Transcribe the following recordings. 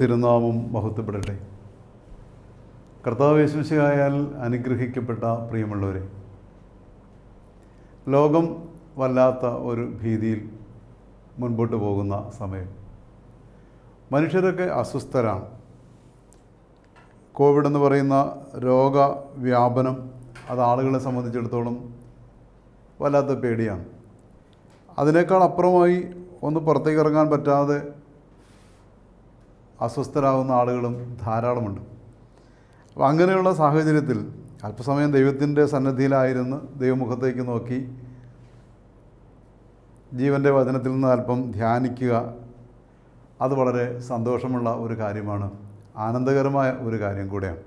തിരുനാമം മഹത്വപ്പെടട്ടെ. കർത്താവ് യേശുശിയായാൽ അനുഗ്രഹിക്കപ്പെട്ട പ്രിയമുള്ളവരെ ലോകം വല്ലാത്ത ഒരു ഭീതിയിൽ മുൻപോട്ട് പോകുന്ന സമയം. മനുഷ്യരൊക്കെ അസ്വസ്ഥരാണ്. കോവിഡ് എന്ന് പറയുന്ന രോഗവ്യാപനം അത് ആളുകളെ സംബന്ധിച്ചിടത്തോളം വല്ലാത്ത പേടിയാണ്. അതിനേക്കാൾ അപ്പുറമായി ഒന്ന് പുറത്തേക്ക് ഇറങ്ങാൻ പറ്റാതെ അസ്വസ്ഥരാകുന്ന ആളുകളും ധാരാളമുണ്ട്. അപ്പോൾ അങ്ങനെയുള്ള സാഹചര്യത്തിൽ അല്പസമയം ദൈവത്തിന്റെ സന്നദ്ധിയിലായിരുന്ന് ദൈവമുഖത്തേക്ക് നോക്കി ജീവന്റെ വചനത്തിൽ നിന്ന് അല്പം ധ്യാനിക്കുക അത് വളരെ സന്തോഷമുള്ള ഒരു കാര്യമാണ്. ആനന്ദകരമായ ഒരു കാര്യം കൂടെയാണ്.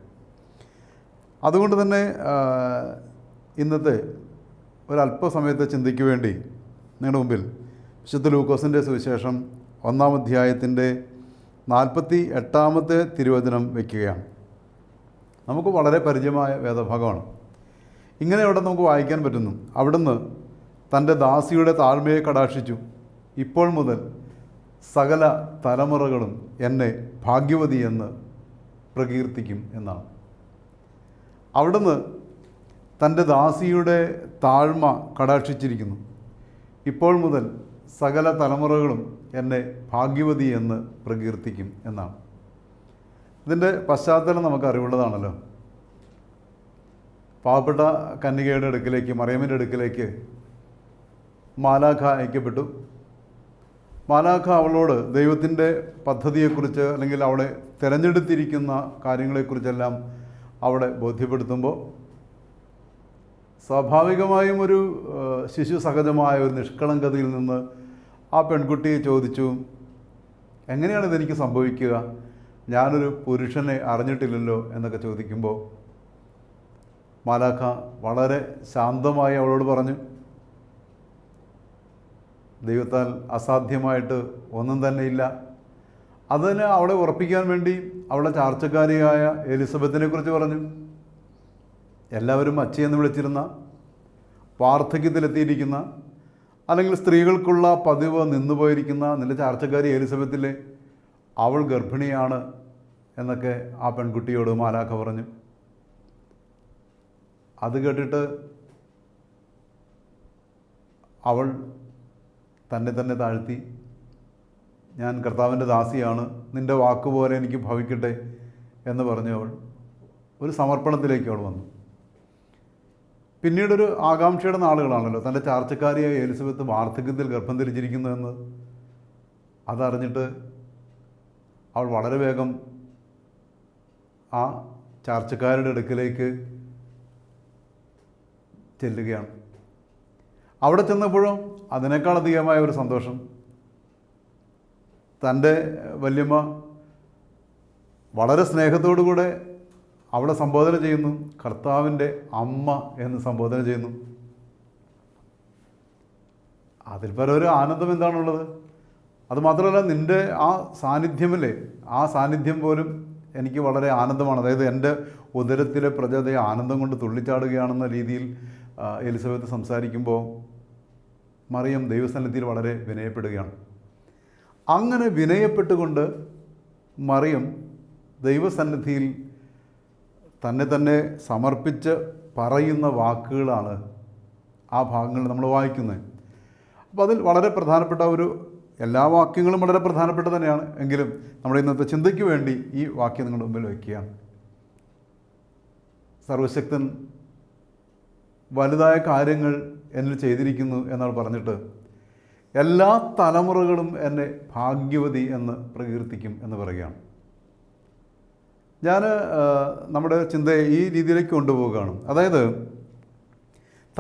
അതുകൊണ്ട് തന്നെ ഇന്നത്തെ ഒരല്പസമയത്തെ ചിന്തയ്ക്ക് വേണ്ടി നിങ്ങളുടെ മുമ്പിൽ വിശുദ്ധ ലൂക്കോസിന്റെ സുവിശേഷം ഒന്നാം അധ്യായത്തിന്റെ നാൽപ്പത്തി എട്ടാമത്തെ തിരുവചനം വയ്ക്കുകയാണ് നമുക്ക് വളരെ പരിചയമായ വേദഭാഗമാണ്. ഇങ്ങനെ അവിടെ നമുക്ക് വായിക്കാൻ പറ്റുന്നു. അവിടുന്ന് തന്റെ ദാസിയുടെ താഴ്മയെ കടാക്ഷിച്ചു. ഇപ്പോൾ മുതൽ സകല തലമുറകളും എന്നെ ഭാഗ്യവതി എന്ന് പ്രകീർത്തിക്കും എന്നാണ്. അവിടുന്ന് തന്റെ ദാസിയുടെ താഴ്മ കടാക്ഷിച്ചിരിക്കുന്നു. ഇപ്പോൾ മുതൽ സകല തലമുറകളും എന്നെ ഭാഗ്യവതി എന്ന് പ്രകീർത്തിക്കും എന്നാണ്. ഇതിന്റെ പശ്ചാത്തലം നമുക്ക് അറിവുള്ളതാണല്ലോ. പാവപ്പെട്ട കന്യകയുടെ അടുക്കിലേക്ക് മറിയമ്മിന്റെ അടുക്കിലേക്ക് മാലാഖ അയക്കപ്പെട്ടു. മാലാഖ അവളോട് ദൈവത്തിന്റെ പദ്ധതിയെക്കുറിച്ച് അല്ലെങ്കിൽ അവളെ തിരഞ്ഞെടുത്തിരിക്കുന്ന കാര്യങ്ങളെക്കുറിച്ചെല്ലാം അവിടെ ബോധ്യപ്പെടുത്തുമ്പോൾ സ്വാഭാവികമായും ഒരു ശിശു സഹജമായ ഒരു നിഷ്കളങ്കതയിൽ നിന്ന് ആ പെൺകുട്ടി ചോദിച്ചു എങ്ങനെയാണ് ഇതെനിക്ക് സംഭവിക്കുക? ഞാനൊരു പുരുഷനെ അറിഞ്ഞിട്ടില്ലല്ലോ? എന്നൊക്കെ ചോദിക്കുമ്പോൾ മാലാഖ വളരെ ശാന്തമായി അവളോട് പറഞ്ഞു ദൈവത്താൽ അസാധ്യമായിട്ട് ഒന്നും തന്നെ ഇല്ല. അതിന് അവളെ ഉറപ്പിക്കാൻ വേണ്ടി അവളെ ചാർച്ചക്കാരിയായ എലിസബത്തിനെ കുറിച്ച് പറഞ്ഞു. എല്ലാവരും അച്ഛയെന്ന് വിളിച്ചിരുന്ന വാർദ്ധക്യത്തിലെത്തിയിരിക്കുന്ന അല്ലെങ്കിൽ സ്ത്രീകൾക്കുള്ള പതിവ് നിന്നുപോയിരിക്കുന്ന നില ചാർച്ചക്കാരി എലിസബത്തിലെ അവൾ ഗർഭിണിയാണ് എന്നൊക്കെ ആ പെൺകുട്ടിയോട് മാലാഖ പറഞ്ഞു. അത് കേട്ടിട്ട് അവൾ തന്നെ തന്നെ താഴ്ത്തി ഞാൻ കർത്താവിന്റെ ദാസിയാണ് നിന്റെ വാക്കുപോലെ എനിക്ക് ഭവിക്കട്ടെ എന്ന് പറഞ്ഞു അവൾ. ഒരു സമർപ്പണത്തിലേക്ക് അവൾ വന്നു. പിന്നീടൊരു ആകാംക്ഷയുടെ നാളുകളാണല്ലോ. തന്റെ ചാർച്ചക്കാരിയായ എലിസബത്ത് വാർദ്ധക്യത്തിൽ ഗർഭം ധരിച്ചിരിക്കുന്നതെന്ന് അതറിഞ്ഞിട്ട് അവൾ വളരെ വേഗം ആ ചാർച്ചക്കാരുടെ അടുക്കിലേക്ക് ചെല്ലുകയാണ്. അവിടെ ചെന്നപ്പോഴും അതിനേക്കാൾ അധികമായ ഒരു സന്തോഷം തന്റെ വല്യമ്മ വളരെ സ്നേഹത്തോടു കൂടെ അവളെ സംബോധന ചെയ്യുന്നു. കർത്താവിന്റെ അമ്മ എന്ന് സംബോധന ചെയ്യുന്നു. അതിൽ പരം ഒരു ആനന്ദം എന്താണുള്ളത്? അതുമാത്രമല്ല നിന്റെ ആ സാന്നിധ്യമല്ലേ? ആ സാന്നിധ്യം പോലും എനിക്ക് വളരെ ആനന്ദമാണ്. അതായത് എന്റെ ഉദരത്തിലെ പ്രജതയെ ആനന്ദം കൊണ്ട് തുള്ളിച്ചാടുകയാണെന്ന രീതിയിൽ എലിസബത്ത് സംസാരിക്കുമ്പോൾ മറിയം ദൈവസന്നിധിയിൽ വളരെ വിനയപ്പെടുകയാണ്. അങ്ങനെ വിനയപ്പെട്ടുകൊണ്ട് മറിയം ദൈവസന്നിധിയിൽ തന്നെ തന്നെ സമർപ്പിച്ച് പറയുന്ന വാക്കുകളാണ് ആ ഭാഗങ്ങൾ നമ്മൾ വായിക്കുന്നത്. അപ്പോൾ അതിൽ വളരെ പ്രധാനപ്പെട്ട ഒരു എല്ലാ വാക്യങ്ങളും വളരെ പ്രധാനപ്പെട്ട തന്നെയാണ്. എങ്കിലും നമ്മുടെ ഇന്നത്തെ ചിന്തയ്ക്ക് വേണ്ടി ഈ വാക്യം നിങ്ങളുടെ മുമ്പിൽ വയ്ക്കുകയാണ്. സർവശക്തൻ വലുതായ കാര്യങ്ങൾ എന്നിൽ ചെയ്തിരിക്കുന്നു എന്നാണ് പറഞ്ഞിട്ട് എല്ലാ തലമുറകളും എന്നെ ഭാഗ്യവതി എന്ന് പ്രകീർത്തിക്കും എന്ന് പറയുകയാണ്. ഞാൻ നമ്മുടെ ചിന്തയെ ഈ രീതിയിലേക്ക് കൊണ്ടുപോവുകയാണ്. അതായത്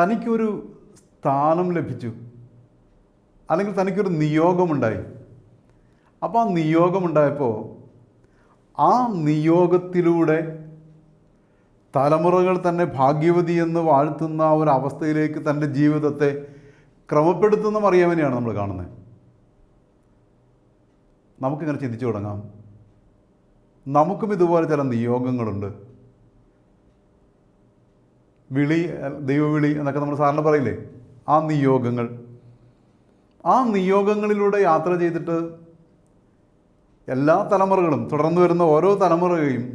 തനിക്കൊരു സ്ഥാനം ലഭിച്ചു. അല്ലെങ്കിൽ തനിക്കൊരു നിയോഗമുണ്ടായി. അപ്പോൾ ആ നിയോഗമുണ്ടായപ്പോൾ ആ നിയോഗത്തിലൂടെ തലമുറകൾ തന്നെ ഭാഗ്യവതി എന്ന് വാഴ്ത്തുന്ന ഒരു അവസ്ഥയിലേക്ക് തന്റെ ജീവിതത്തെ ക്രമപ്പെടുത്തുന്ന മറിയാമനെയാണ് നമ്മൾ കാണുന്നത്. നമുക്കിങ്ങനെ ചിന്തിച്ചു തുടങ്ങാം. നമുക്കും ഇതുപോലെ ചില നിയോഗങ്ങളുണ്ട്. വിളി ദൈവവിളി എന്നൊക്കെ നമ്മൾ സാറിന് പറയില്ലേ? ആ നിയോഗങ്ങൾ. ആ നിയോഗങ്ങളിലൂടെ യാത്ര ചെയ്തിട്ട് എല്ലാ തലമുറകളും തുടർന്നു വരുന്ന ഓരോ തലമുറയെയും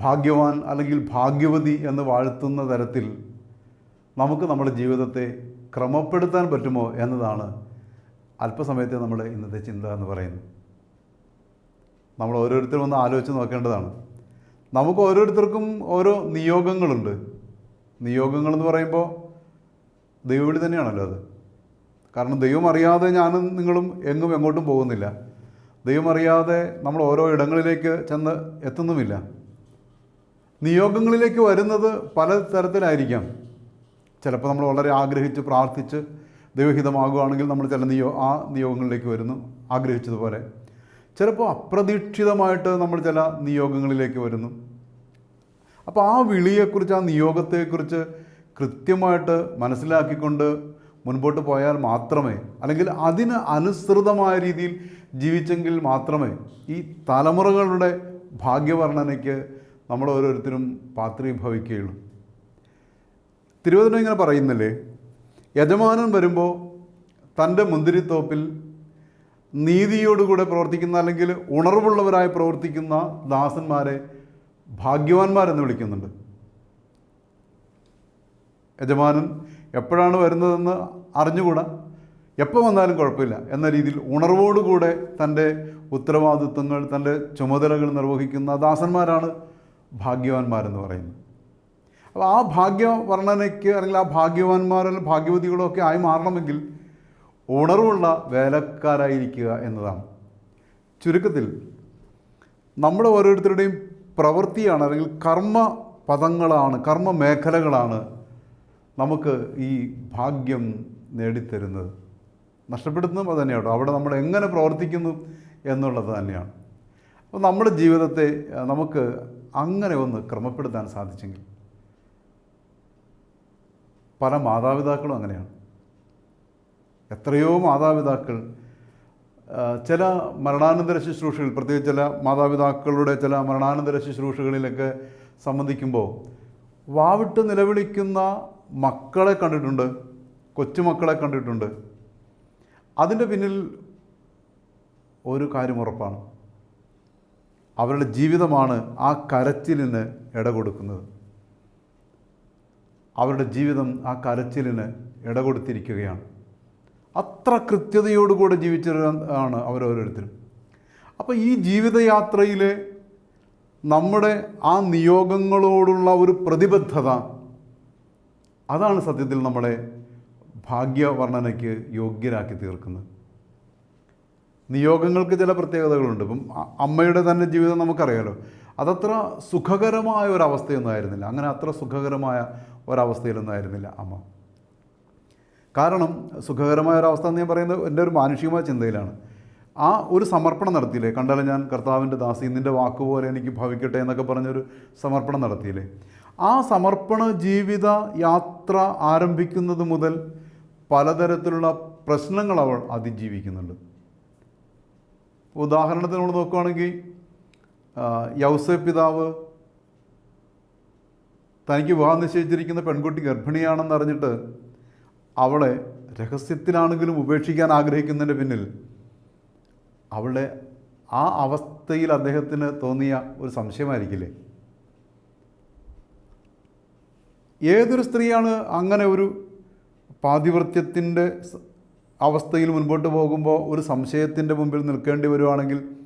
ഭാഗ്യവാൻ അല്ലെങ്കിൽ ഭാഗ്യവതി എന്ന് വാഴ്ത്തുന്ന തരത്തിൽ നമുക്ക് നമ്മുടെ ജീവിതത്തെ ക്രമപ്പെടുത്താൻ പറ്റുമോ എന്നതാണ് അല്പസമയത്തെ നമ്മുടെ ഇന്നത്തെ ചിന്ത എന്ന് പറയുന്നത്. നമ്മൾ ഓരോരുത്തരും ഒന്ന് ആലോചിച്ച് നോക്കേണ്ടതാണ്. നമുക്ക് ഓരോരുത്തർക്കും ഓരോ നിയോഗങ്ങളുണ്ട്. നിയോഗങ്ങളെന്ന് പറയുമ്പോൾ ദൈവവിളി തന്നെയാണല്ലോ അത്. കാരണം ദൈവം അറിയാതെ ഞാനും നിങ്ങളും എങ്ങും എങ്ങോട്ടും പോകുന്നില്ല. ദൈവം അറിയാതെ നമ്മൾ ഓരോ ഇടങ്ങളിലേക്ക് ചെന്ന് എത്തുന്നുമില്ല. നിയോഗങ്ങളിലേക്ക് വരുന്നത് പല തരത്തിലായിരിക്കാം. ചിലപ്പോൾ നമ്മൾ വളരെ ആഗ്രഹിച്ച് പ്രാർത്ഥിച്ച് ദൈവഹിതമാകുകയാണെങ്കിൽ നമ്മൾ ചില നിയോ ആ നിയോഗങ്ങളിലേക്ക് വരുന്നു ആഗ്രഹിച്ചതുപോലെ. ചിലപ്പോൾ അപ്രതീക്ഷിതമായിട്ട് നമ്മൾ ചില നിയോഗങ്ങളിലേക്ക് വരുന്നു. അപ്പോൾ ആ വിളിയെക്കുറിച്ച് ആ നിയോഗത്തെക്കുറിച്ച് കൃത്യമായിട്ട് മനസ്സിലാക്കിക്കൊണ്ട് മുൻപോട്ട് പോയാൽ മാത്രമേ അല്ലെങ്കിൽ അതിന് അനുസൃതമായ രീതിയിൽ ജീവിച്ചെങ്കിൽ മാത്രമേ ഈ തലമുറകളുടെ ഭാഗ്യവർണനയ്ക്ക് നമ്മൾ ഓരോരുത്തരും പാത്രീഭവിക്കുകയുള്ളൂ. തിരുവനന്തപുരം ഇങ്ങനെ പറയുന്നില്ലേ? യജമാനൻ വരുമ്പോൾ തന്റെ മുന്തിരിത്തോപ്പിൽ നീതിയോടുകൂടെ പ്രവർത്തിക്കുന്ന അല്ലെങ്കിൽ ഉണർവുള്ളവരായി പ്രവർത്തിക്കുന്ന ദാസന്മാരെ ഭാഗ്യവാന്മാരെന്ന് വിളിക്കുന്നുണ്ട്. യജമാനൻ എപ്പോഴാണ് വരുന്നതെന്ന് അറിഞ്ഞുകൂടാ? എപ്പോൾ വന്നാലും കുഴപ്പമില്ല. എന്ന രീതിയിൽ ഉണർവോടുകൂടെ തന്റെ ഉത്തരവാദിത്വങ്ങൾ തന്റെ ചുമതലകൾ നിർവഹിക്കുന്ന ദാസന്മാരാണ് ഭാഗ്യവാന്മാരെന്ന് പറയുന്നത്. അപ്പോൾ ആ ഭാഗ്യവർണനയ്ക്ക് അല്ലെങ്കിൽ ആ ഭാഗ്യവാന്മാരോ ഭാഗ്യവതികളോ ഒക്കെ ആയി മാറണമെങ്കിൽ ഉണർവുള്ള വേലക്കാരായിരിക്കുക എന്നതാണ്. ചുരുക്കത്തിൽ നമ്മുടെ ഓരോരുത്തരുടെയും പ്രവൃത്തിയാണ് അല്ലെങ്കിൽ കർമ്മ പദങ്ങളാണ് കർമ്മ മേഖലകളാണ് നമുക്ക് ഈ ഭാഗ്യം നേടിത്തരുന്നത്. നഷ്ടപ്പെടുന്നതും അത് തന്നെയാണ് അവിടെ നമ്മൾ എങ്ങനെ പ്രവർത്തിക്കുന്നു എന്നുള്ളത് തന്നെയാണ്. അപ്പോൾ നമ്മുടെ ജീവിതത്തെ നമുക്ക് അങ്ങനെ ഒന്ന് ക്രമപ്പെടുത്താൻ സാധിച്ചെങ്കിൽ പല മാതാപിതാക്കളും അങ്ങനെയാണ്. എത്രയോ മാതാപിതാക്കൾ ചില മരണാനന്തര ശുശ്രൂഷകൾ പ്രത്യേകിച്ച് ചില മാതാപിതാക്കളുടെ ചില മരണാനന്തര ശുശ്രൂഷകളിലൊക്കെ സംബന്ധിക്കുമ്പോൾ വാവിട്ട് നിലവിളിക്കുന്ന മക്കളെ കണ്ടിട്ടുണ്ട് കൊച്ചുമക്കളെ കണ്ടിട്ടുണ്ട്. അതിന്റെ പിന്നിൽ ഒരു കാര്യം ഉറപ്പാണ്. അവരുടെ ജീവിതമാണ് ആ കരച്ചിലിന് ഇട കൊടുക്കുന്നത് അവരുടെ ജീവിതം ആ കരച്ചിലിന് ഇട കൊടുത്തിരിക്കുകയാണ് അത്ര കൃത്യതയോടുകൂടെ ജീവിച്ചവരാണ് അവരോരോരുത്തരും. അപ്പോൾ ഈ ജീവിതയാത്രയിൽ നമ്മുടെ ആ നിയോഗങ്ങളോടുള്ള ഒരു പ്രതിബദ്ധത അതാണ് സത്യത്തിൽ നമ്മളെ ഭാഗ്യവർണനയ്ക്ക് യോഗ്യരാക്കി തീർക്കുന്നത്. നിയോഗങ്ങൾക്ക് ചില പ്രത്യേകതകളുണ്ട്. ഇപ്പം അമ്മയുടെ തന്നെ ജീവിതം നമുക്കറിയാലോ. അതത്ര സുഖകരമായ ഒരവസ്ഥയൊന്നും ആയിരുന്നില്ല. അങ്ങനെ അത്ര സുഖകരമായ ഒരവസ്ഥയിലൊന്നും ആയിരുന്നില്ല അമ്മ. കാരണം സുഖകരമായ ഒരവസ്ഥ എന്ന് ഞാൻ പറയുന്നത് എന്റെ ഒരു മാനുഷികമായ ചിന്തയിലാണ്. ആ ഒരു സമർപ്പണം നടത്തിയില്ലേ? കണ്ടാലും ഞാൻ കർത്താവിന്റെ ദാസി നിന്റെ വാക്കുപോലെ എനിക്ക് ഭവിക്കട്ടെ എന്നൊക്കെ പറഞ്ഞൊരു സമർപ്പണം നടത്തിയില്ലേ? ആ സമർപ്പണ ജീവിത യാത്ര ആരംഭിക്കുന്നത് മുതൽ പലതരത്തിലുള്ള പ്രശ്നങ്ങൾ അവൾ അതിജീവിക്കുന്നുണ്ട്. ഉദാഹരണത്തിന് നമ്മൾ നോക്കുകയാണെങ്കിൽ യൗസ പിതാവ് തനിക്ക് വിവാഹം നിശ്ചയിച്ചിരിക്കുന്ന പെൺകുട്ടി ഗർഭിണിയാണെന്ന് അറിഞ്ഞിട്ട് അവളെ രഹസ്യത്തിലാണെങ്കിലും ഉപേക്ഷിക്കാൻ ആഗ്രഹിക്കുന്നതിന്റെ പിന്നിൽ അവളെ ആ അവസ്ഥയിൽ അദ്ദേഹത്തിന് തോന്നിയ ഒരു സംശയമായിരിക്കില്ലേ? ഏതൊരു സ്ത്രീയാണ് അങ്ങനെ ഒരു പാതിവൃത്യത്തിന്റെ അവസ്ഥയിൽ മുൻപോട്ട് പോകുമ്പോൾ ഒരു സംശയത്തിന്റെ മുമ്പിൽ നിൽക്കേണ്ടി വരുവാണെങ്കിൽ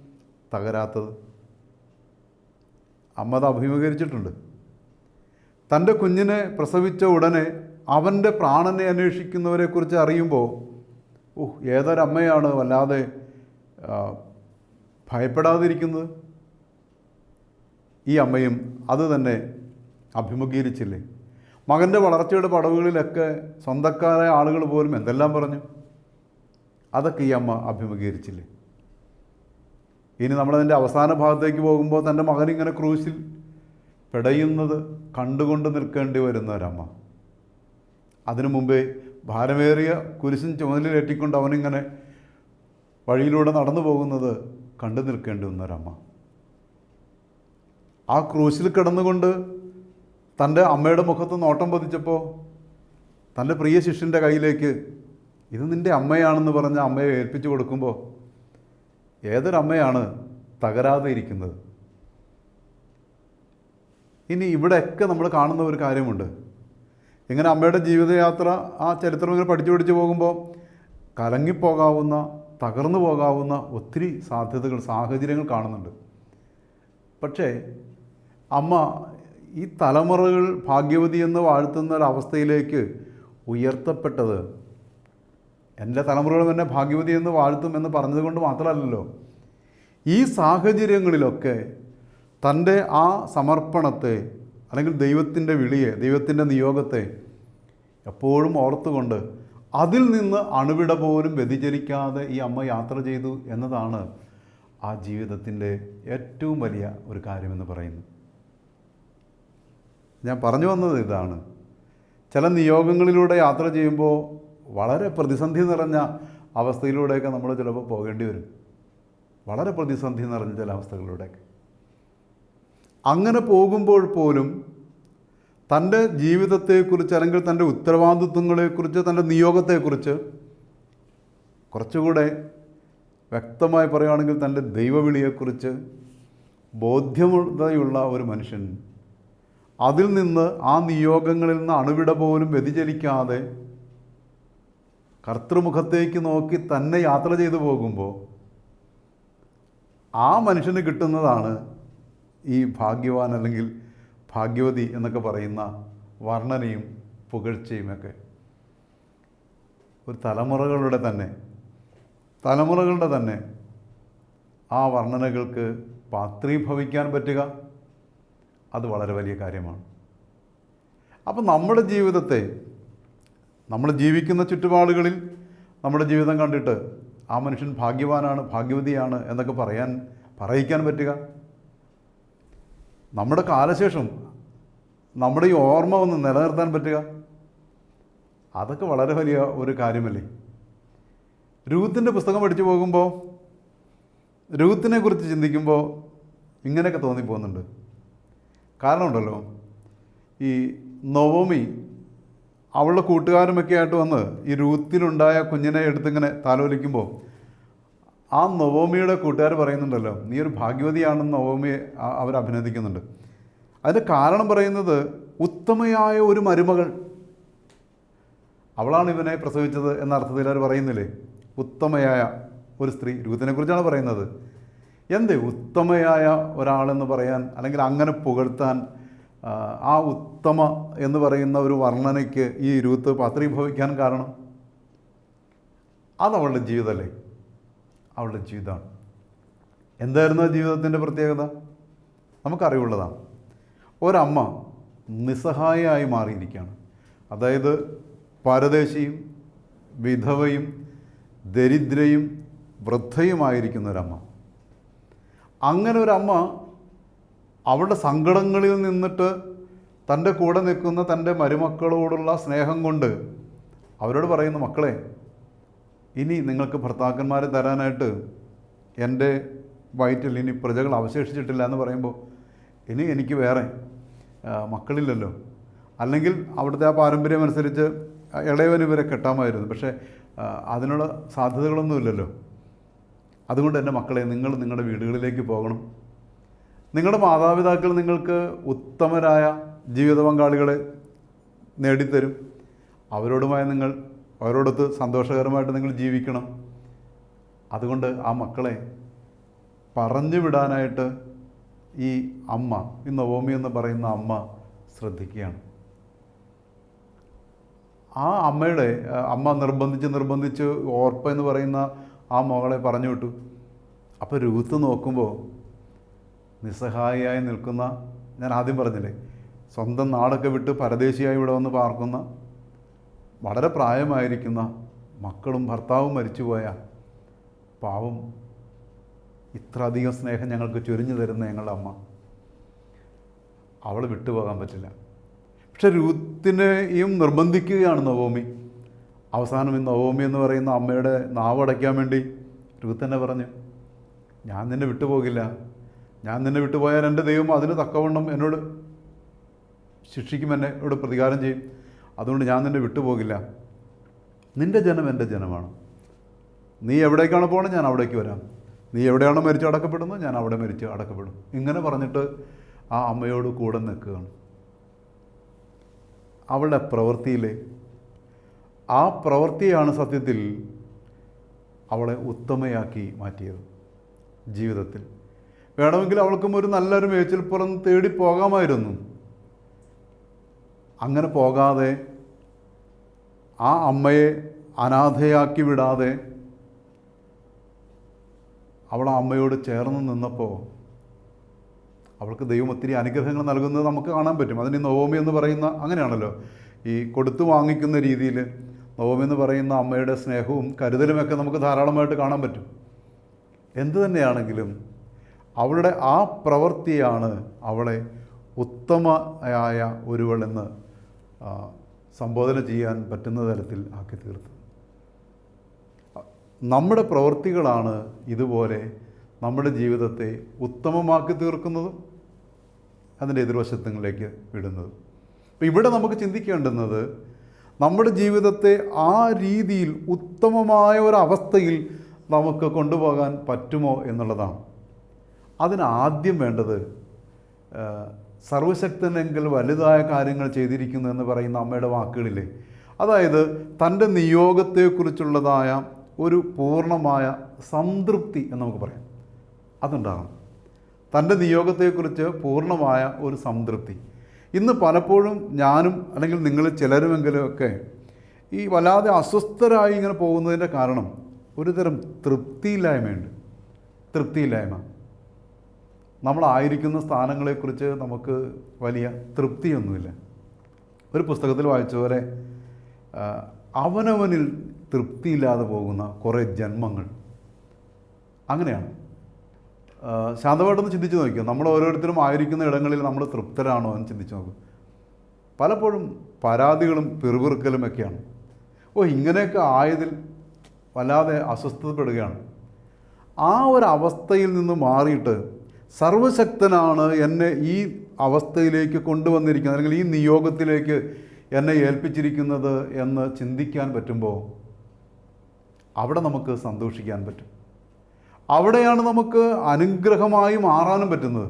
തകരാത്തത്? അമ്മ അത് അഭിമുഖീകരിച്ചിട്ടുണ്ട്. തന്റെ കുഞ്ഞിനെ പ്രസവിച്ച ഉടനെ അവന്റെ പ്രാണനെ അന്വേഷിക്കുന്നവരെക്കുറിച്ച് അറിയുമ്പോൾ ഓഹ് ഏതൊരമ്മയാണ് വല്ലാതെ ഭയപ്പെടാതിരിക്കുന്നത്? ഈ അമ്മയും അത് തന്നെ അഭിമുഖീകരിച്ചില്ലേ? മകന്റെ വളർച്ചയുടെ പടവുകളിലൊക്കെ സ്വന്തക്കാരായ ആളുകൾ പോലും എന്തെല്ലാം പറഞ്ഞു? അതൊക്കെ ഈ അമ്മ അഭിമുഖീകരിച്ചില്ലേ? ഇനി നമ്മളതിന്റെ അവസാന ഭാഗത്തേക്ക് പോകുമ്പോൾ തന്റെ ഇങ്ങനെ ക്രൂശിൽ പിടയുന്നത് കണ്ടുകൊണ്ട് നിൽക്കേണ്ടി വരുന്ന ഒരമ്മ. അതിനു മുമ്പേ ഭാരമേറിയ കുരിശും ചുമതലയിലേറ്റിക്കൊണ്ട് അവനിങ്ങനെ വഴിയിലൂടെ നടന്നു പോകുന്നത് കണ്ടു നിൽക്കേണ്ടി വന്നൊരമ്മ ആ ക്രൂശിൽ കിടന്നുകൊണ്ട് തന്റെ അമ്മയുടെ മുഖത്ത് നോട്ടം പതിച്ചപ്പോൾ തന്റെ പ്രിയ ശിഷ്യന്റെ കയ്യിലേക്ക് ഇത് നിന്റെ അമ്മയാണെന്ന് പറഞ്ഞ അമ്മയെ ഏൽപ്പിച്ചു കൊടുക്കുമ്പോൾ ഏതൊരമ്മയാണ് തകരാതെ ഇരിക്കുന്നത്? ഇനി ഇവിടെയൊക്കെ നമ്മൾ കാണുന്ന ഒരു കാര്യമുണ്ട്. ഇങ്ങനെ അമ്മയുടെ ജീവിതയാത്ര ആ ചരിത്രം ഇങ്ങനെ പഠിച്ചു പഠിച്ചു പോകുമ്പോൾ കലങ്ങിപ്പോകാവുന്ന തകർന്നു പോകാവുന്ന ഒത്തിരി സാധ്യതകൾ സാഹചര്യങ്ങൾ കാണുന്നുണ്ട്. പക്ഷേ അമ്മ ഈ തലമുറകൾ ഭാഗ്യവതി എന്ന് വാഴ്ത്തുന്ന ഒരവസ്ഥയിലേക്ക് ഉയർത്തപ്പെട്ടത് എന്റെ തലമുറകളും എന്നെ ഭാഗ്യവതി എന്ന് വാഴ്ത്തും എന്ന് പറഞ്ഞതുകൊണ്ട് മാത്രമല്ലല്ലോ. ഈ സാഹചര്യങ്ങളിലൊക്കെ തന്റെ ആ സമർപ്പണത്തെ അല്ലെങ്കിൽ ദൈവത്തിന്റെ വിളിയെ ദൈവത്തിന്റെ നിയോഗത്തെ എപ്പോഴും ഓർത്തുകൊണ്ട് അതിൽ നിന്ന് അണുവിട പോലും വ്യതിചരിക്കാതെ ഈ അമ്മ യാത്ര ചെയ്തു എന്നതാണ് ആ ജീവിതത്തിന്റെ ഏറ്റവും വലിയ ഒരു കാര്യമെന്ന് പറയുന്നു ഞാൻ പറഞ്ഞു വന്നത് ഇതാണ്. ചില നിയോഗങ്ങളിലൂടെ യാത്ര ചെയ്യുമ്പോൾ വളരെ പ്രതിസന്ധി നിറഞ്ഞ അവസ്ഥയിലൂടെയൊക്കെ നമ്മൾ ചിലപ്പോൾ പോകേണ്ടി വരും. വളരെ പ്രതിസന്ധി നിറഞ്ഞ ചില അവസ്ഥകളിലൂടെയൊക്കെ. അങ്ങനെ പോകുമ്പോൾ പോലും തന്റെ ജീവിതത്തെക്കുറിച്ച് അല്ലെങ്കിൽ തന്റെ ഉത്തരവാദിത്വങ്ങളെക്കുറിച്ച് തന്റെ നിയോഗത്തെക്കുറിച്ച് കുറച്ചുകൂടെ വ്യക്തമായി പറയുകയാണെങ്കിൽ തന്റെ ദൈവവിളിയെക്കുറിച്ച് ബോധ്യമുള്ള ഒരു മനുഷ്യൻ അതിൽ നിന്ന് ആ നിയോഗങ്ങളിൽ നിന്ന് അണുവിട പോലും വ്യതിചലിക്കാതെ കർത്തൃമുഖത്തേക്ക് നോക്കി തന്നെ യാത്ര ചെയ്തു പോകുമ്പോൾ ആ മനുഷ്യന് കിട്ടുന്നതാണ് ഈ ഭാഗ്യവാൻ അല്ലെങ്കിൽ ഭാഗ്യവതി എന്നൊക്കെ പറയുന്ന വർണനയും പുകഴ്ചയുമൊക്കെ ഒരു തലമുറകളുടെ തന്നെ തലമുറകളുടെ തന്നെ ആ വർണനകൾക്ക് പാത്രീഭവിക്കാൻ പറ്റുക അത് വളരെ വലിയ കാര്യമാണ്. അപ്പം നമ്മുടെ ജീവിതത്തെ നമ്മൾ ജീവിക്കുന്ന ചുറ്റുപാടുകളിൽ നമ്മുടെ ജീവിതം കണ്ടിട്ട് ആ മനുഷ്യൻ ഭാഗ്യവാനാണ് ഭാഗ്യവതിയാണ് എന്നൊക്കെ പറയാൻ പറയിക്കാൻ പറ്റുക. നമ്മുടെ കാലശേഷം നമ്മുടെ ഈ ഓർമ്മ ഒന്ന് നിലനിർത്താൻ പറ്റുക. അതൊക്കെ വളരെ വലിയ ഒരു കാര്യമല്ലേ? രൂത്തിന്റെ പുസ്തകം പഠിച്ചു പോകുമ്പോൾ രൂത്തിനെ കുറിച്ച് ചിന്തിക്കുമ്പോൾ ഇങ്ങനെയൊക്കെ തോന്നിപ്പോകുന്നുണ്ട്. കാരണമുണ്ടല്ലോ ഈ നവോമി അവളുടെ കൂട്ടുകാരുമൊക്കെ ആയിട്ട് വന്ന് ഈ രൂത്തിലുണ്ടായ കുഞ്ഞിനെ എടുത്തിങ്ങനെ താലോലിക്കുമ്പോൾ ആ നവോമിയുടെ കൂട്ടുകാർ പറയുന്നുണ്ടല്ലോ നീ ഒരു ഭാഗ്യവതിയാണെന്ന് നവോമിയെ അവർ അഭിനന്ദിക്കുന്നുണ്ട്. അതിന്റെ കാരണം പറയുന്നത് ഉത്തമയായ ഒരു മരുമകൾ. അവളാണ് ഇവനെ പ്രസവിച്ചത് എന്ന അർത്ഥത്തിൽ അവർ പറയുന്നില്ലേ? ഉത്തമയായ ഒരു സ്ത്രീ. രൂപത്തിനെ കുറിച്ചാണ് പറയുന്നത്. എന്ത് ഉത്തമയായ ഒരാളെന്ന് പറയാൻ അല്ലെങ്കിൽ അങ്ങനെ പുകഴ്ത്താൻ ആ, ഉത്തമ എന്ന് പറയുന്ന ഒരു വർണനയ്ക്ക് ഈ രൂത്ത് പാത്രീഭവിക്കാൻ കാരണം? അതവളുടെ ജീവിതമല്ലേ? അവളുടെ ജീവിതമാണ്. എന്തായിരുന്നു ആ ജീവിതത്തിന്റെ പ്രത്യേകത? നമുക്കറിവുള്ളതാണ്. ഒരമ്മ നിസ്സഹായമായി മാറിയിരിക്കുകയാണ്. അതായത് പരദേശിയും വിധവയും ദരിദ്രയും വൃദ്ധയുമായിരിക്കുന്ന ഒരമ്മ അങ്ങനെ ഒരമ്മ അവളുടെ സങ്കടങ്ങളിൽ നിന്നിട്ട് തന്റെ കൂടെ നിൽക്കുന്ന തന്റെ മരുമക്കളോടുള്ള സ്നേഹം കൊണ്ട് അവരോട് പറയുന്ന മക്കളെ ഇനി നിങ്ങൾക്ക് ഭർത്താക്കന്മാരെ തരാനായിട്ട് എന്റെ വയറ്റിൽ ഇനി പ്രജകൾ അവശേഷിച്ചിട്ടില്ല എന്ന് പറയുമ്പോൾ ഇനി എനിക്ക് വേറെ മക്കളില്ലല്ലോ. അല്ലെങ്കിൽ അവിടുത്തെ ആ പാരമ്പര്യം അനുസരിച്ച് ഇളയവന് ഇവരെ കെട്ടാമായിരുന്നു. പക്ഷേ അതിനുള്ള സാധ്യതകളൊന്നുമില്ലല്ലോ അതുകൊണ്ട് എന്റെ മക്കളെ നിങ്ങൾ നിങ്ങളുടെ വീടുകളിലേക്ക് പോകണം. നിങ്ങളുടെ മാതാപിതാക്കൾ നിങ്ങൾക്ക് ഉത്തമരായ ജീവിത പങ്കാളികളെ നേടിത്തരും. അവരോടുമായി നിങ്ങൾ അവരോടൊത്ത് സന്തോഷകരമായിട്ട് നിങ്ങൾ ജീവിക്കണം. അതുകൊണ്ട് ആ മക്കളെ പറഞ്ഞു വിടാനായിട്ട് ഈ അമ്മ ഈ നവോമി എന്ന് പറയുന്ന അമ്മ ശ്രദ്ധിക്കുകയാണ്. ആ അമ്മയുടെ അമ്മ നിർബന്ധിച്ച് നിർബന്ധിച്ച് ഓർപ്പ എന്ന് പറയുന്ന ആ മകളെ പറഞ്ഞു വിട്ടു. അപ്പോൾ രൂത്ത് നോക്കുമ്പോൾ നിസ്സഹായിയായി നിൽക്കുന്ന ഞാൻ ആദ്യം പറഞ്ഞില്ലേ സ്വന്തം നാടൊക്കെ വിട്ട് പരദേശിയായി ഇവിടെ വന്ന് പാർക്കുന്ന വളരെ പ്രായമായിരിക്കുന്ന മക്കളും ഭർത്താവും മരിച്ചുപോയ പാവം ഇത്ര അധികം സ്നേഹം ഞങ്ങൾക്ക് ചൊരിഞ്ഞു തരുന്ന ഞങ്ങളുടെ അമ്മ. അവൾ വിട്ടുപോകാൻ പറ്റില്ല. പക്ഷെ രൂത്തിനെയും നിർബന്ധിക്കുകയാണ് നവോമി. അവസാനം ഈ നവോമി എന്ന് പറയുന്ന അമ്മയുടെ നാവ് അടയ്ക്കാൻ വേണ്ടി രൂത്ത് തന്നെ പറഞ്ഞു ഞാൻ നിന്നെ വിട്ടുപോകില്ല. ഞാൻ നിന്നെ വിട്ടുപോയാൽ എന്റെ ദൈവം അതിന് തക്കവണ്ണം എന്നോട് ശിക്ഷിക്കും എന്നെ എന്നോട് പ്രതികാരം ചെയ്യും. അതുകൊണ്ട് ഞാൻ നിന്നെ വിട്ടുപോകില്ല. നിന്റെ ജനം എന്റെ ജനമാണ്. നീ എവിടേക്കാണ് പോകണം ഞാൻ അവിടേക്ക് വരാം. നീ എവിടെയാണോ മരിച്ചു അടക്കപ്പെടുന്നത് ഞാൻ അവിടെ മരിച്ചു അടക്കപ്പെടും. ഇങ്ങനെ പറഞ്ഞിട്ട് ആ അമ്മയോട് കൂടെ നിൽക്കുകയാണ്. അവളുടെ പ്രവൃത്തിയിൽ ആ പ്രവൃത്തിയാണ് സത്യത്തിൽ അവളെ ഉത്തമയാക്കി മാറ്റിയത് ജീവിതത്തിൽ. വേണമെങ്കിൽ അവൾക്കും ഒരു നല്ലൊരു മേച്ചിൽപ്പുറം തേടി പോകാമായിരുന്നു. അങ്ങനെ പോകാതെ ആ അമ്മയെ അനാഥയാക്കി വിടാതെ അവൾ ആ അമ്മയോട് ചേർന്ന് നിന്നപ്പോൾ അവൾക്ക് ദൈവം ഒത്തിരി അനുഗ്രഹങ്ങൾ നൽകുന്നത് നമുക്ക് കാണാൻ പറ്റും. അതിന് നവോമി എന്ന് പറയുന്ന അങ്ങനെയാണല്ലോ. ഈ കൊടുത്തു വാങ്ങിക്കുന്ന രീതിയിൽ നവോമി എന്ന് പറയുന്ന അമ്മയുടെ സ്നേഹവും കരുതലുമൊക്കെ നമുക്ക് ധാരാളമായിട്ട് കാണാൻ പറ്റും. എന്തു തന്നെയാണെങ്കിലും അവളുടെ ആ പ്രവൃത്തിയാണ് അവളെ ഉത്തമയായ ഒരുവളെന്ന് സംബോധന ചെയ്യാൻ പറ്റുന്ന തരത്തിൽ ആക്കി തീർത്തത് നമ്മുടെ പ്രവൃത്തികളാണ് ഇതുപോലെ നമ്മുടെ ജീവിതത്തെ ഉത്തമമാക്കി തീർക്കുന്നതും അതിന്റെ എതിർവശത്തങ്ങളിലേക്ക് വിടുന്നതും. അപ്പം ഇവിടെ നമുക്ക് ചിന്തിക്കേണ്ടുന്നത് നമ്മുടെ ജീവിതത്തെ ആ രീതിയിൽ ഉത്തമമായ ഒരവസ്ഥയിൽ നമുക്ക് കൊണ്ടുപോകാൻ പറ്റുമോ എന്നുള്ളതാണ്. അതിനാദ്യം വേണ്ടത് സർവശക്തനെങ്കിൽ വലുതായ കാര്യങ്ങൾ ചെയ്തിരിക്കുന്നു എന്ന് പറയുന്ന അമ്മയുടെ വാക്കുകളില്ലേ? അതായത് തന്റെ നിയോഗത്തെക്കുറിച്ചുള്ളതായ ഒരു പൂർണമായ സംതൃപ്തി എന്ന് നമുക്ക് പറയാം. അതുണ്ടാകണം. തന്റെ നിയോഗത്തെക്കുറിച്ച് പൂർണമായ ഒരു സംതൃപ്തി. ഇന്ന് പലപ്പോഴും ഞാനും അല്ലെങ്കിൽ നിങ്ങൾ ചിലരുമെങ്കിലുമൊക്കെ ഈ വല്ലാതെ അസ്വസ്ഥരായി ഇങ്ങനെ പോകുന്നതിന്റെ കാരണം ഒരുതരം തൃപ്തിയില്ലായ്മയുണ്ട്. തൃപ്തിയില്ലായ്മ. നമ്മളായിരിക്കുന്ന സ്ഥാനങ്ങളെക്കുറിച്ച് നമുക്ക് വലിയ തൃപ്തിയൊന്നുമില്ല. ഒരു പുസ്തകത്തിൽ വായിച്ചവരെ അവനവനിൽ തൃപ്തിയില്ലാതെ പോകുന്ന കുറേ ജന്മങ്ങൾ. അങ്ങനെയാണ്. ശാന്തമായിട്ടൊന്ന് ചിന്തിച്ച് നോക്കിയോ? നമ്മൾ ഓരോരുത്തരും ആയിരിക്കുന്ന ഇടങ്ങളിൽ നമ്മൾ തൃപ്തരാണോ എന്ന് ചിന്തിച്ച് നോക്കും. പലപ്പോഴും പരാതികളും പിറുപിറുക്കലും ഒക്കെയാണ്. ഓ ഇങ്ങനെയൊക്കെ ആയതിൽ വല്ലാതെ അസ്വസ്ഥതപ്പെടുകയാണ്. ആ ഒരു അവസ്ഥയിൽ നിന്ന് മാറിയിട്ട് സർവശക്തനാണ് എന്നെ ഈ അവസ്ഥയിലേക്ക് കൊണ്ടുവന്നിരിക്കുന്നത് അല്ലെങ്കിൽ ഈ നിയോഗത്തിലേക്ക് എന്നെ ഏൽപ്പിച്ചിരിക്കുന്നത് എന്ന് ചിന്തിക്കാൻ പറ്റുമ്പോൾ അവിടെ നമുക്ക് സന്തോഷിക്കാൻ പറ്റും. അവിടെയാണ് നമുക്ക് അനുഗ്രഹമായി മാറാനും പറ്റുന്നത്.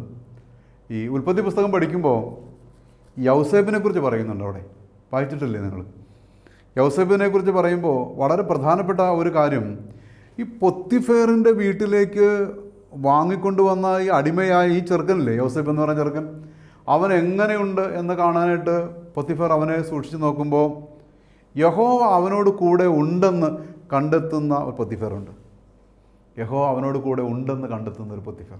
ഈ ഉൽപ്പത്തി പുസ്തകം പഠിക്കുമ്പോൾ യൗസേബിനെ കുറിച്ച് പറയുന്നുണ്ട് അവിടെ. വായിച്ചിട്ടില്ലേ നിങ്ങൾ? യൗസേബിനെ കുറിച്ച് പറയുമ്പോൾ വളരെ പ്രധാനപ്പെട്ട ഒരു കാര്യം ഈ പൊത്തിഫേറിന്റെ വീട്ടിലേക്ക് വാങ്ങിക്കൊണ്ടുവന്ന ഈ അടിമയായ ഈ ചെറുക്കനില്ലേ യോസഫ് എന്ന് പറഞ്ഞ ചെറുക്കൻ അവൻ എങ്ങനെയുണ്ട് എന്ന് കാണാനായിട്ട് പൊത്തിഫർ അവനെ സൂക്ഷിച്ചു നോക്കുമ്പോൾ യഹോവ അവനോട് കൂടെ ഉണ്ടെന്ന് കണ്ടെത്തുന്ന ഒരു പൊത്തിഫറുണ്ട്. യഹോ അവനോട് കൂടെ ഉണ്ടെന്ന് കണ്ടെത്തുന്ന ഒരു പൊത്തിഫർ.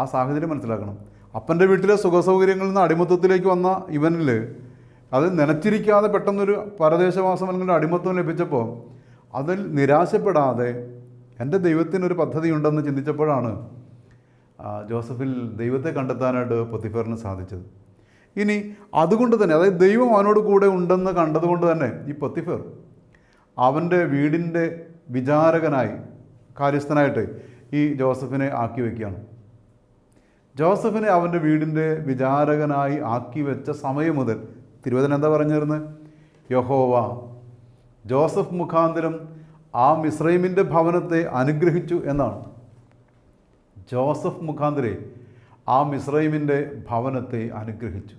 ആ സാഹചര്യം മനസ്സിലാക്കണം. അപ്പന്റെ വീട്ടിലെ സുഖസൗകര്യങ്ങളിൽ നിന്ന് അടിമത്തത്തിലേക്ക് വന്ന ഇവനിൽ അത് നനച്ചിരിക്കാതെ പെട്ടെന്നൊരു പരദേശവാസം അല്ലെങ്കിൽ അടിമത്വം ലഭിച്ചപ്പോൾ അതിൽ നിരാശപ്പെടാതെ എന്റെ ദൈവത്തിനൊരു ഉണ്ടെന്ന് ചിന്തിച്ചപ്പോഴാണ് ജോസഫിൽ ദൈവത്തെ കണ്ടെത്താനായിട്ട് പൊത്തിഫറിന് സാധിച്ചത്. ഇനി അതുകൊണ്ട് തന്നെ അതായത് ദൈവം അവനോട് കൂടെ ഉണ്ടെന്ന് കണ്ടതുകൊണ്ട് തന്നെ ഈ പൊത്തിഫർ അവന്റെ വീടിന്റെ വിചാരകനായി കാര്യസ്ഥനായിട്ട് ഈ ജോസഫിനെ ആക്കി വയ്ക്കുകയാണ് ജോസഫിനെ അവന്റെ വീടിന്റെ വിചാരകനായി ആക്കി വെച്ച സമയം മുതൽ തിരുവചനം എന്താ പറഞ്ഞിരുന്നത്? യഹോവ ജോസഫ് മുഖാന്തരം ആ മിസ്രൈമിന്റെ ഭവനത്തെ അനുഗ്രഹിച്ചു എന്നാണ്. ജോസഫ് മുഖാന്തരെ ആ മിസ്രൈമിന്റെ ഭവനത്തെ അനുഗ്രഹിച്ചു.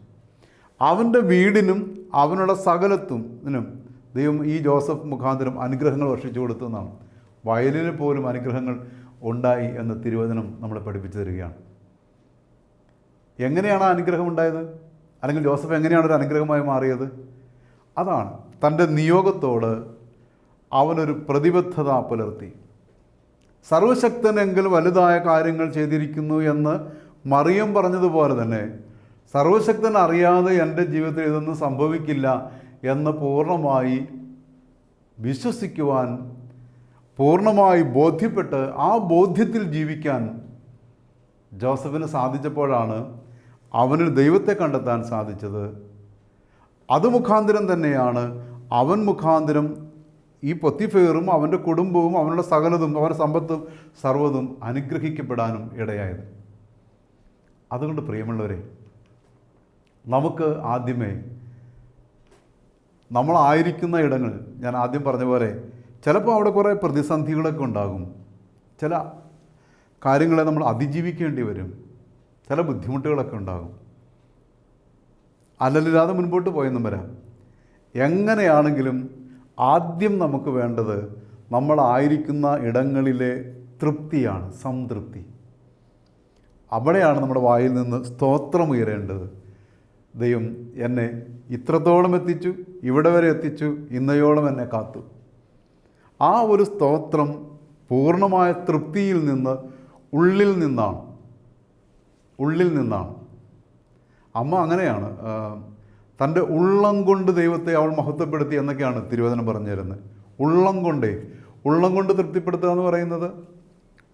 അവന്റെ വീടിനും അവനുള്ള സകലത്തും ദൈവം ഈ ജോസഫ് മുഖാന്തരം അനുഗ്രഹങ്ങൾ വർഷിച്ചു കൊടുത്തു എന്നാണ്. വയലിന് പോലും അനുഗ്രഹങ്ങൾ ഉണ്ടായി എന്ന തിരുവചനം നമ്മളെ പഠിപ്പിച്ചു തരികയാണ്. എങ്ങനെയാണ് ആ അനുഗ്രഹം ഉണ്ടായത്? അല്ലെങ്കിൽ ജോസഫ് എങ്ങനെയാണ് ഒരു അനുഗ്രഹമായി മാറിയത്? അതാണ് തന്റെ നിയോഗത്തോട് അവനൊരു പ്രതിബദ്ധത പുലർത്തി. സർവശക്തനെങ്കിൽ വലുതായ കാര്യങ്ങൾ ചെയ്തിരിക്കുന്നു എന്ന് മറിയം പറഞ്ഞതുപോലെ തന്നെ സർവശക്തൻ അറിയാതെ എന്റെ ജീവിതത്തിൽ ഇതൊന്നും സംഭവിക്കില്ല എന്ന് പൂർണമായി വിശ്വസിക്കുവാൻ പൂർണമായി ബോധ്യപ്പെട്ട് ആ ബോധ്യത്തിൽ ജീവിക്കാൻ ജോസഫിന് സാധിച്ചപ്പോഴാണ് അവന് ദൈവത്തെ കണ്ടെത്താൻ സാധിച്ചത്. അത് മുഖാന്തരം തന്നെയാണ് അവൻ മുഖാന്തരം ഈ പൊത്തിഫേറും അവന്റെ കുടുംബവും അവനുള്ള സകലതും അവന്റെ സമ്പത്തും സർവതും അനുഗ്രഹിക്കപ്പെടാനും ഇടയായത്. അതുകൊണ്ട് പ്രിയമുള്ളവരെ നമുക്ക് ആദ്യമേ നമ്മളായിരിക്കുന്ന ഇടങ്ങൾ ഞാൻ ആദ്യം പറഞ്ഞ പോലെ ചിലപ്പോൾ അവിടെ കുറേ പ്രതിസന്ധികളൊക്കെ ഉണ്ടാകും. ചില കാര്യങ്ങളെ നമ്മൾ അതിജീവിക്കേണ്ടി വരും. ചില ബുദ്ധിമുട്ടുകളൊക്കെ ഉണ്ടാകും. അലലില്ലാതെ മുൻപോട്ട് പോയെന്നും വരാം. എങ്ങനെയാണെങ്കിലും ആദ്യം നമുക്ക് വേണ്ടത് നമ്മളായിരിക്കുന്ന ഇടങ്ങളിലെ തൃപ്തിയാണ് സംതൃപ്തി. അവിടെയാണ് നമ്മുടെ വായിൽ നിന്ന് സ്തോത്രം ഉയരേണ്ടത്. ദൈവം എന്നെ ഇത്രത്തോളം എത്തിച്ചു ഇവിടെ വരെ എത്തിച്ചു ഇന്നയോളം എന്നെ കാത്തു. ആ ഒരു സ്തോത്രം പൂർണമായ തൃപ്തിയിൽ നിന്ന് ഉള്ളിൽ നിന്നാണ്. ഉള്ളിൽ നിന്നാണ്. അമ്മ അങ്ങനെയാണ് തന്റെ ഉള്ളം കൊണ്ട് ദൈവത്തെ അവൾ മഹത്വപ്പെടുത്തി എന്നൊക്കെയാണ് തിരുവചനം പറഞ്ഞു തരുന്നത്. ഉള്ളം കൊണ്ടേ. ഉള്ളം കൊണ്ട് തൃപ്തിപ്പെടുത്തുക എന്ന് പറയുന്നത്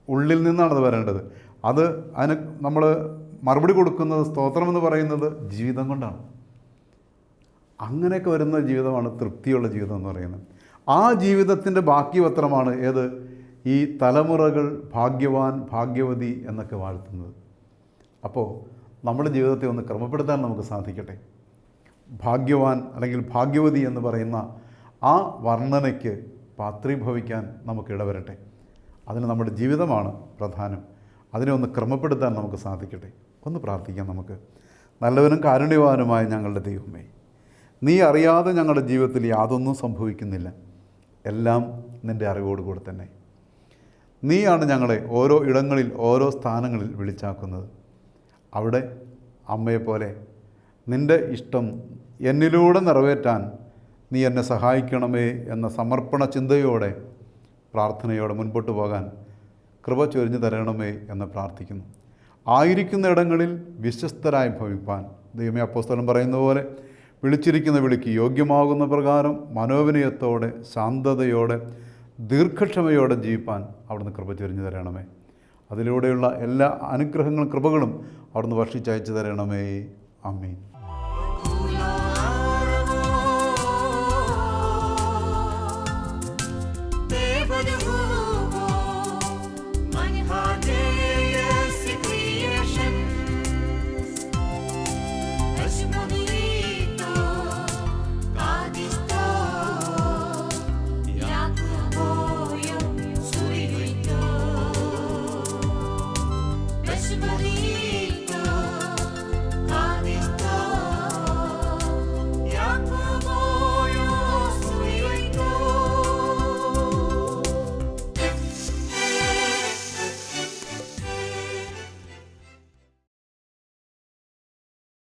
ഉള്ളിൽ നിന്നാണത് വരേണ്ടത്. അത് അതിന് നമ്മൾ മറുപടി കൊടുക്കുന്നത് സ്തോത്രം എന്ന് പറയുന്നത് ജീവിതം കൊണ്ടാണ്. അങ്ങനെയൊക്കെ വരുന്ന ജീവിതമാണ് തൃപ്തിയുള്ള ജീവിതം എന്ന് പറയുന്നത്. ആ ജീവിതത്തിന്റെ ബാക്കി പത്രമാണ് ഏത്? ഈ തലമുറകൾ ഭാഗ്യവാൻ ഭാഗ്യവതി എന്നൊക്കെ വാഴ്ത്തുന്നത്. അപ്പോൾ നമ്മുടെ ജീവിതത്തെ ഒന്ന് ക്രമപ്പെടുത്താൻ നമുക്ക് സാധിക്കട്ടെ. ഭാഗ്യവാൻ അല്ലെങ്കിൽ ഭാഗ്യവതി എന്ന് പറയുന്ന ആ വർണനയ്ക്ക് പാത്രീഭവിക്കാൻ നമുക്ക് ഇടവരട്ടെ. അതിന് നമ്മുടെ ജീവിതമാണ് പ്രധാനം. അതിനെ ഒന്ന് ക്രമപ്പെടുത്താൻ നമുക്ക് സാധിക്കട്ടെ. ഒന്ന് പ്രാർത്ഥിക്കാം നമുക്ക്. നല്ലവനും കാരുണ്യവാനുമായ ഞങ്ങളുടെ ദൈവമേ നീ അറിയാതെ ഞങ്ങളുടെ ജീവിതത്തിൽ യാതൊന്നും സംഭവിക്കുന്നില്ല. എല്ലാം നിന്റെ അറിവോടുകൂടെ തന്നെ. നീയാണ് ഞങ്ങളെ ഓരോ ഇടങ്ങളിൽ ഓരോ സ്ഥാനങ്ങളിൽ വിളിച്ചാക്കുന്നത്. അവിടെ അമ്മയെപ്പോലെ നിന്റെ ഇഷ്ടം എന്നിലൂടെ നിറവേറ്റാൻ നീ എന്നെ സഹായിക്കണമേ എന്ന സമർപ്പണ ചിന്തയോടെ പ്രാർത്ഥനയോടെ മുൻപോട്ട് പോകാൻ കൃപ ചൊരിഞ്ഞു തരണമേ എന്ന് പ്രാർത്ഥിക്കുന്നു. ആയിരിക്കുന്ന ഇടങ്ങളിൽ വിശ്വസ്തരായി ഭവിപ്പാൻ. ദൈവമേ അപ്പോസ്തലം പറയുന്ന പോലെ വിളിച്ചിരിക്കുന്ന വിളിക്ക് യോഗ്യമാകുന്ന പ്രകാരം മനോവിനയത്തോടെ ശാന്തതയോടെ ദീർഘക്ഷമയോടെ ജീവിപ്പാൻ അവിടുന്ന് കൃപ ചൊരിഞ്ഞു തരണമേ. അതിലൂടെയുള്ള എല്ലാ അനുഗ്രഹങ്ങളും കൃപകളും അവിടുന്ന് വർഷിച്ചയച്ചു തരണമേ. ആമീൻ.